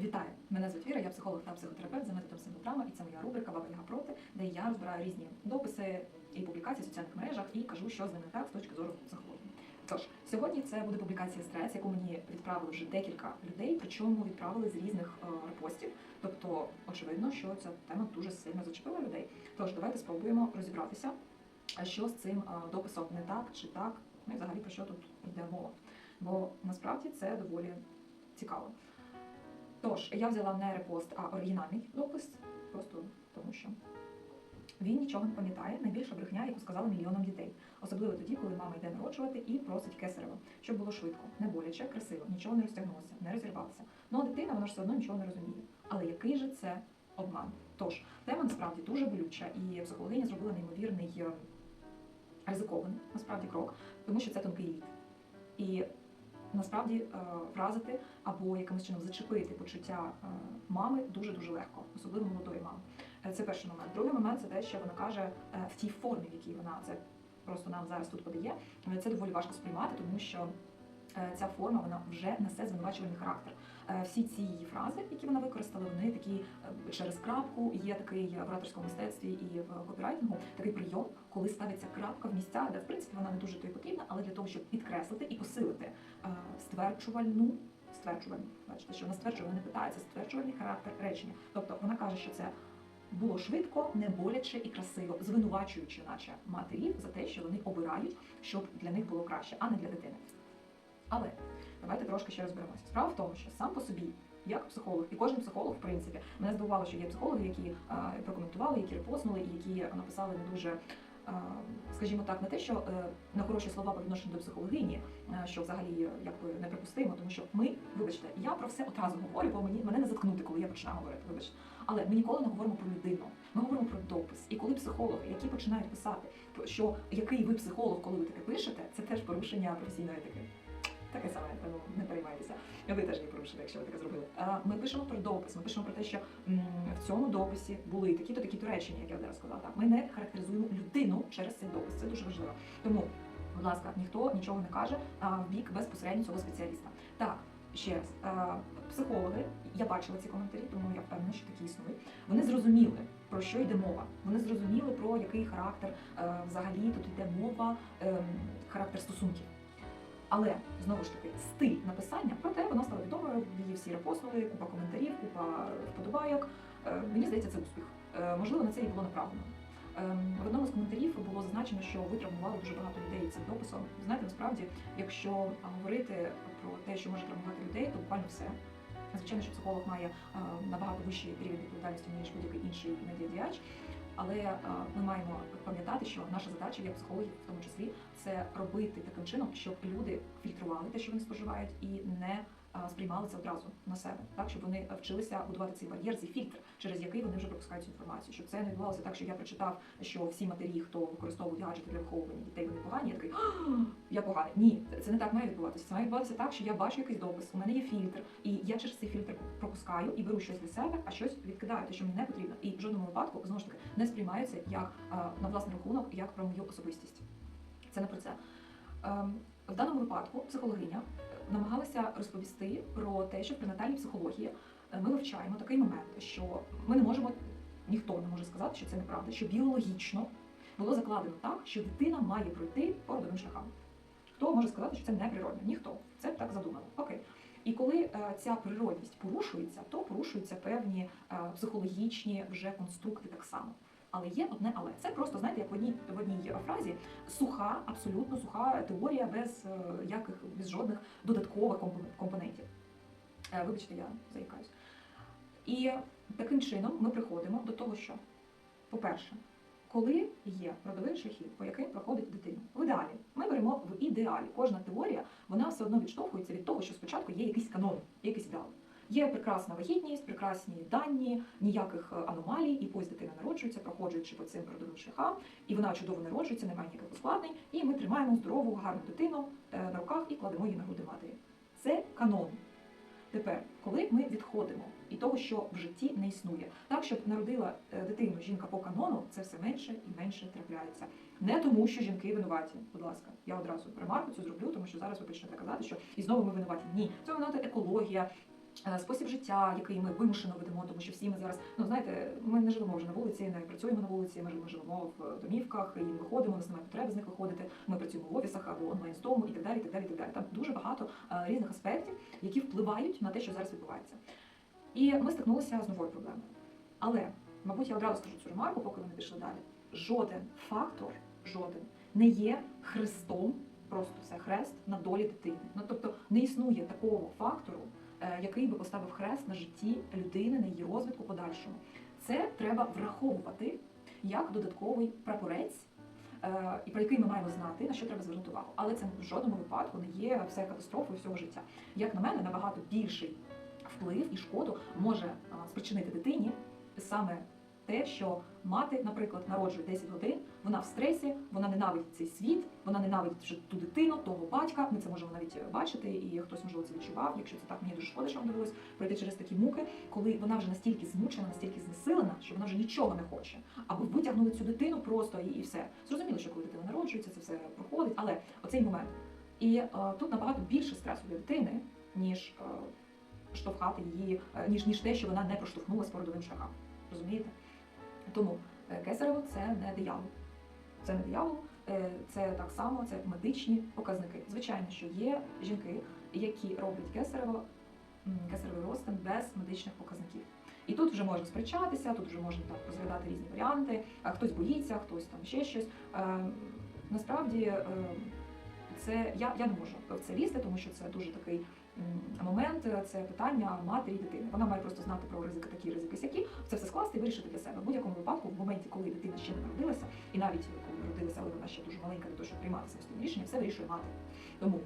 Вітаю! Мене звуть Віра, я психолог та психотерапевт за методом симводрама, і це моя рубрика Баба Яга проти, де я розбираю різні дописи і публікації в соціальних мережах і кажу, що з ними так з точки зору психології. Тож сьогодні це буде публікація стрес, яку мені відправили вже декілька людей, причому відправили з різних е, репостів. Тобто, очевидно, що ця тема дуже сильно зачепила людей. Тож давайте спробуємо розібратися, що з цим е, дописом не так чи так, ну і взагалі про що тут йде мова. Бо насправді це доволі цікаво. Тож, я взяла не репост, а оригінальний допис, просто тому що він нічого не пам'ятає, найбільша брехня, яку сказали мільйонам дітей. Особливо тоді, коли мама йде народжувати і просить кесарево, щоб було швидко, не боляче, красиво, нічого не розтягнулося, не розірвалося. Ну а дитина вона ж все одно нічого не розуміє. Але який же це обман? Тож, тема насправді дуже болюча, і психологиня зробила неймовірний е, ризикований насправді крок, тому що це тонкий лід. І насправді е, вразити або якимось чином зачепити почуття е, мами дуже дуже легко, особливо молодої мами. Е, Це перший момент. Другий момент це те, що вона каже в тій формі, в якій вона це просто нам зараз тут подає. Це доволі важко сприймати, тому що. Е, Ця форма вона вже несе звинувачувальний характер. Е, Всі ці її фрази, які вона використала, вони такі е, через крапку. Є такий в ораторському мистецтві і в копірайтингу такий прийом, коли ставиться крапка в місця, де в принципі вона не дуже то й потрібна, але для того, щоб підкреслити і посилити стверджувальну. Стверджувальну, бачите, що вона стверджує, вона не питається стверджувальний характер речення. Тобто вона каже, що це було швидко, не боляче і красиво, звинувачуючи, наче матерів за те, що вони обирають, щоб для них було краще, а не для дитини. Але давайте трошки ще розберемося. Справа в тому, що сам по собі, як психолог, і кожен психолог, в принципі, мене здивувало, що є психологи, які е, прокоментували, які репостнули, і які написали не дуже. е, Скажімо так, не те, що е, на хороші слова по відношенню до психологині, що взагалі якби неприпустимо, тому що ми, вибачте, я про все одразу говорю, бо мені мене не заткнути, коли я починаю говорити. Вибачте, але ми ніколи не говоримо про людину. Ми говоримо про допис. І коли психологи, які починають писати, що який ви психолог, коли ви таке пишете, це теж порушення професійної етики. Таке саме, тому не переймайтеся. Ви теж її порушили, якщо ви таке зробили. Ми пишемо про допис, ми пишемо про те, що в цьому дописі були такі-то такі-то речення, як я зараз сказала. Так, ми не характеризуємо людину через цей допис. Це дуже важливо. Тому, будь ласка, ніхто нічого не каже в бік безпосередньо цього спеціаліста. Так, ще раз, психологи, я бачила ці коментарі, тому я впевнена, що такі існують. Вони зрозуміли. Про що йде мова? Вони зрозуміли про який характер е, взагалі тут йде мова, ем, характер стосунків. Але знову ж таки, стиль написання, проте вона стала відомою, її всі репостнули, купа коментарів, купа вподобайок. Е, Мені здається, це успіх. Е, Можливо, на це і було направлено. Ем, В одному з коментарів було зазначено, що ви травмували дуже багато людей цим дописом. Знаєте, насправді, якщо говорити про те, що може травмувати людей, то буквально все. Звичайно, що психолог має е, набагато вищий рівень відповідальності, ніж будь-який інший медіадіач. Але е, ми маємо пам'ятати, що наша задача як психологів, в тому числі, це робити таким чином, щоб люди фільтрували те, що вони споживають, і не сприймали це одразу на себе, так щоб вони вчилися будувати цей бар'єр, цей фільтр, через який вони вже пропускають цю інформацію. Щоб це не відбувалося так, що я прочитав, що всі матері, хто використовують гаджети для виховування дітей, вони погані. Я такий я поганий. Ні, це не так має відбуватися. Це має відбуватися так, що я бачу якийсь допис, у мене є фільтр, і я через цей фільтр пропускаю і беру щось для себе, а щось відкидаю, те, що мені не потрібно. І в жодному випадку знову ж таки не сприймається як на власний рахунок, як про мою особистість. Це не про це. Ем, В даному випадку психологиня намагалася розповісти про те, що в пренатальній психології е, ми вивчаємо такий момент, що ми не можемо, ніхто не може сказати, що це неправда, що біологічно було закладено так, що дитина має пройти по родовим шляхам. Хто може сказати, що це неприродно? Ніхто. Це так задумано. Окей. І коли е, ця природність порушується, то порушуються певні е, психологічні вже конструкти так само. Але є одне але. Це просто, знаєте, як в одній, в одній фразі суха, абсолютно суха теорія без е, яких, без жодних додаткових компонентів. Е, Вибачте, я заїкаюсь. І таким чином ми приходимо до того, що, по-перше, коли є родові шляхи, по яким проходить дитина, в ідеалі ми беремо в ідеалі. Кожна теорія вона все одно відштовхується від того, що спочатку є якийсь канон, якийсь ідеал. Є прекрасна вагітність, прекрасні дані, ніяких е, аномалій, і ось дитина народжується, проходжуючи по цим родовим шляхам, і вона чудово народжується, немає ніяких ускладнень, і ми тримаємо здорову, гарну дитину е, на руках і кладемо її на груди матері. Це канон. Тепер, коли ми відходимо і того, що в житті не існує, так щоб народила е, дитину жінка по канону, це все менше і менше трапляється. Не тому, що жінки винуваті. Будь ласка, я одразу ремарку цю зроблю, тому що зараз ви почнете казати, що і знову ми винуваті. Ні, це винувата екологія. Е, спосіб життя, який ми вимушено ведемо, тому що всі ми зараз, ну знаєте, ми не живемо вже на вулиці, не працюємо на вулиці, ми живемо в домівках і виходимо, у нас немає потреби з них виходити. Ми працюємо в офісах або онлайн з дому і так далі. так далі, так далі. Там дуже багато е, різних аспектів, які впливають на те, що зараз відбувається. І ми стикнулися з новою проблемою. Але, мабуть, я одразу скажу цю ремарку, поки ви не пішли далі. Жоден фактор, жоден не є хрестом, просто це хрест на долі дитини. Ну тобто не існує такого фактору, е, який би поставив хрест на житті людини, на її розвитку подальшому. Це треба враховувати як додатковий прапорець, е, і про який ми маємо знати, на що треба звернути увагу. Але це в жодному випадку не є все катастрофою всього життя. Як на мене, набагато більший вплив і шкоду може спричинити дитині саме те, що мати, наприклад, народжує 10 годин, вона в стресі, вона ненавидить цей світ, вона ненавидить вже ту дитину, того батька. Ми це можемо навіть бачити, і хтось можливо це відчував. Якщо це так, мені дуже шкода, що вам довелось пройти через такі муки, коли вона вже настільки змучена, настільки знесилена, що вона вже нічого не хоче. Аби витягнули цю дитину просто і, і все. Зрозуміло, що коли дитина народжується, це все проходить, але оцей момент. І е, тут набагато більше стресу для дитини, ніж е, штовхати її, е, ніж ніж те, що вона не проштовхнулася по родовим шляхам. Розумієте? Тому е, кесарево це не диявол. Це не диявол, е, це так само, це медичні показники. Звичайно, що є жінки, які роблять кесарево, кесаревий розтин без медичних показників. І тут вже можна сперечатися, тут вже можна так розглядати різні варіанти. А хтось боїться, хтось там ще щось. Е, Насправді е, це я, я не можу в це лізти, тому що це дуже такий момент, це питання матері і дитини. Вона має просто знати про ризики такі, ризики сякі, це все скласти і вирішити для себе. В будь-якому випадку, в моменті, коли дитина ще не народилася, і навіть коли народилася, але вона ще дуже маленька для того, щоб приймати самостійне рішення, все вирішує мати. Тому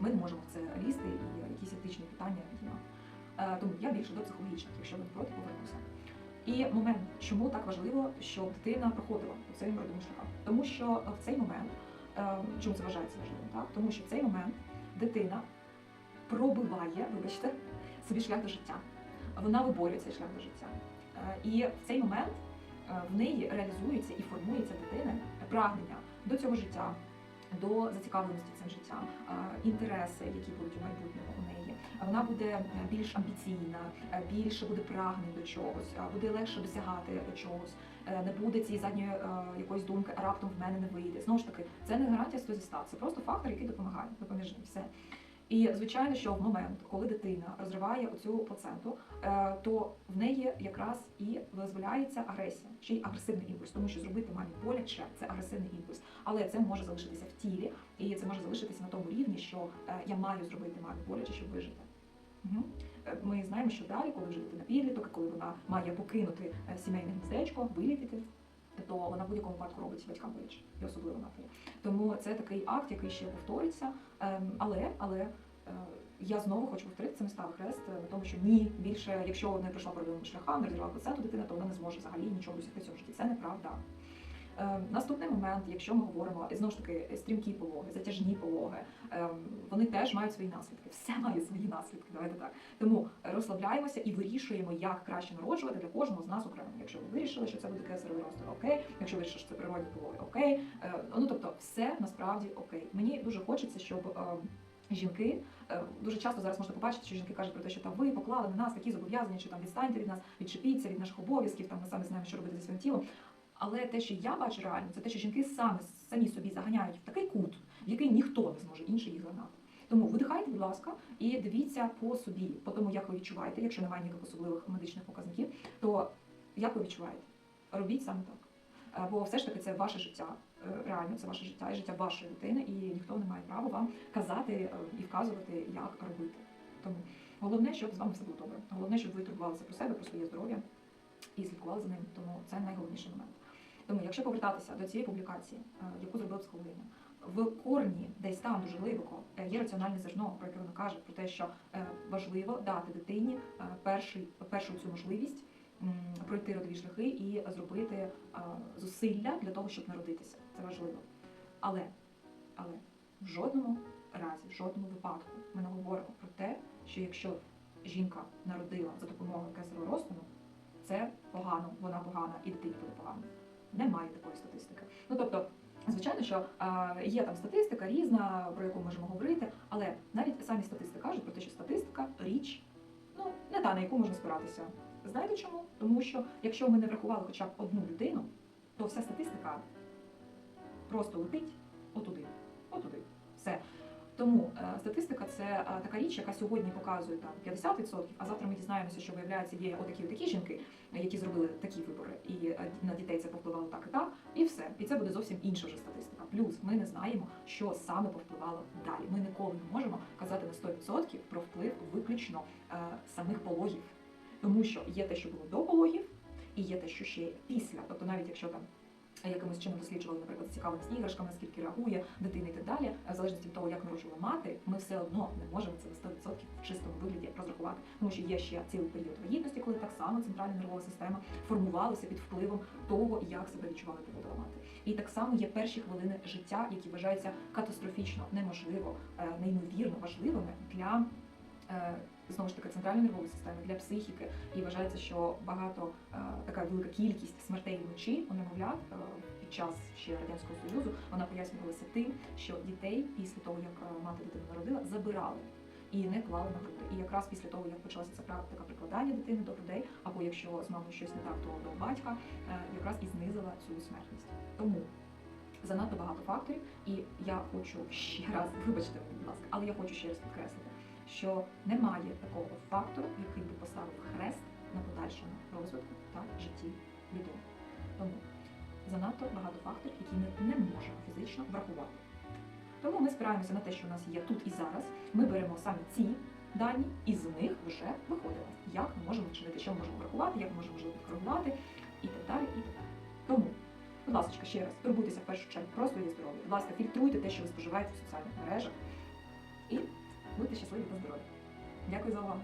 ми не можемо в це лізти і якісь етичні питання піднімати. Е, Тому я більше до психологічних, якщо ви проти, повернуся. І момент, чому так важливо, щоб дитина проходила по цим родовим шляхам. Тому що в цей момент, е, чому це вважається важливим, так? Тому що в цей момент дитина пробиває, вибачте, собі шлях до життя. Вона виборює цей шлях до життя. Е, І в цей момент е, в неї реалізується і формується дитини прагнення до цього життя, до зацікавленості цим життям, е, інтереси, які будуть у майбутньому у неї. Вона буде більш амбіційна, більше буде прагнень до чогось, буде легше досягати до чогось. Не буде цієї задньої якоїсь думки, а раптом в мене не вийде. Знову ж таки, це не гарантія 100 зі 100, це просто фактор, який допомагає, допоміжний. Все. І звичайно, що в момент, коли дитина розриває оцю плаценту, е, то в неї якраз і визволяється агресія, ще й агресивний імпульс, тому що зробити мамі боляче це агресивний імпульс, але це може залишитися в тілі, і це може залишитися на тому рівні, що е, я маю зробити мамі боляче, щоб вижити. Е, Ми знаємо, що далі, коли вже дитина підліток, коли вона має покинути сімейне гніздечко, вилітіти, то вона в будь-якому випадку робить батькам боляче, і особливо матері. Тому це такий акт, який ще повториться. Ем, Але, але е, я знову хочу повторити, це не ставив хрест на тому, що ні, більше, якщо не пройшла правильним шляхам, не розірвала плаценту дитина, то вона не зможе взагалі нічого досягти цього житті. Це неправда. Е, Наступний момент, якщо ми говоримо знову ж таки стрімкі пологи, затяжні пологи, е, вони теж мають свої наслідки. Все має свої наслідки. Давайте так. Тому розслабляємося і вирішуємо, як краще народжувати для кожного з нас окремо. Якщо ви вирішили, що це буде кесаревий розтин, окей. Якщо ви вирішили, що це природні пологи, окей. Е, Ну тобто, все насправді окей. Мені дуже хочеться, щоб. е, Жінки е, дуже часто зараз можна побачити, що жінки кажуть про те, що там ви поклали на нас такі зобов'язання, чи там відстаньте від нас, відчепіться від наших обов'язків, там ми самі знаємо, що робити зі своїм тілом. Але те, що я бачу реально, це те, що жінки самі самі собі заганяють в такий кут, в який ніхто не зможе інший їх загнати. Тому видихайте, будь ласка, і дивіться по собі, по тому, як ви відчуваєте, якщо немає ніяких особливих медичних показників, то як ви відчуваєте? Робіть саме так. Е, Бо все ж таки це ваше життя. Е, Реально, це ваше життя і життя вашої дитини, і ніхто не має права вам казати е, і вказувати, як робити. Тому головне, щоб з вами все було добре. Головне, щоб ви турбувалися про себе, про своє здоров'я і слідкували за ним. Тому це найголовніший момент. Тому, якщо повертатися до цієї публікації, е, яку зробила психологиня, в корні, десь там дуже глибоко, е, є раціональне зерно, про яке вона каже, про те, що е, важливо дати дитині перший, першу цю можливість пройти родові шляхи і зробити зусилля для того, щоб народитися. Це важливо. Але, але в жодному разі, в жодному випадку ми не говоримо про те, що якщо жінка народила за допомогою кесаревого розтину, це погано, вона погана і дитині буде погано. Немає такої статистики. Ну тобто, звичайно, що є там статистика різна, про яку можемо говорити, але навіть самі статисти кажуть про те, що статистика річ ну не та на яку можна спиратися. Знаєте чому? Тому що якщо ми не врахували хоча б одну людину, то вся статистика просто летить отуди, отуди. Все. Тому е, статистика це е, така річ, яка сьогодні показує там 50%, а завтра ми дізнаємося, що виявляється, є отакі отакі жінки, які зробили такі вибори, і е, на дітей це повпливало так і так, і все. І це буде зовсім інша вже статистика. Плюс ми не знаємо, що саме повпливало далі. Ми ніколи не можемо казати на 100% про вплив виключно самих пологів, тому що є те, що було до пологів, і є те, що ще після. Тобто, навіть якщо там якимось чином досліджували, наприклад, зацікавленість іграшками, наскільки реагує дитина і так далі, в залежності від того, як народжувала мати, ми все одно не можемо це на 100% в чистому вигляді розрахувати, тому що є ще цілий період вагітності, коли так само центральна нервова система формувалася під впливом того, як себе відчувала і поводила мати. І так само є перші хвилини життя, які вважаються катастрофічно неможливо, е, неймовірно важливими для. Знову ж таки, центральної нервової системи для психіки, і вважається, що багато е, така велика кількість смертей вночі у немовлят е, під час ще радянського союзу вона пояснювалася тим, що дітей після того, як е, мати дитину народила, забирали і не клали на груди. І якраз після того, як почалася ця практика прикладання дитини до грудей, або якщо з мамою щось не так, то до батька, якраз і знизила цю смертність. Тому занадто багато факторів, і я хочу ще раз, вибачте, будь ласка, але я хочу ще раз підкреслити, що немає такого фактору, який би поставив хрест на подальшому розвитку та житті людини. Тому занадто багато факторів, які ми не можемо фізично врахувати. Тому ми спираємося на те, що у нас є тут і зараз. Ми беремо саме ці дані, і з них вже виходимо, як ми можемо вчинити, що ми можемо врахувати, як ми можемо можливо підкоригувати і так далі. і так далі. Тому, будь ласка, ще раз, турбуйтеся в першу чергу про своє здоров'я. Будь ласка, фільтруйте те, що ви споживаєте в соціальних мережах, і будьте щасливі та здорові. Дякую за увагу.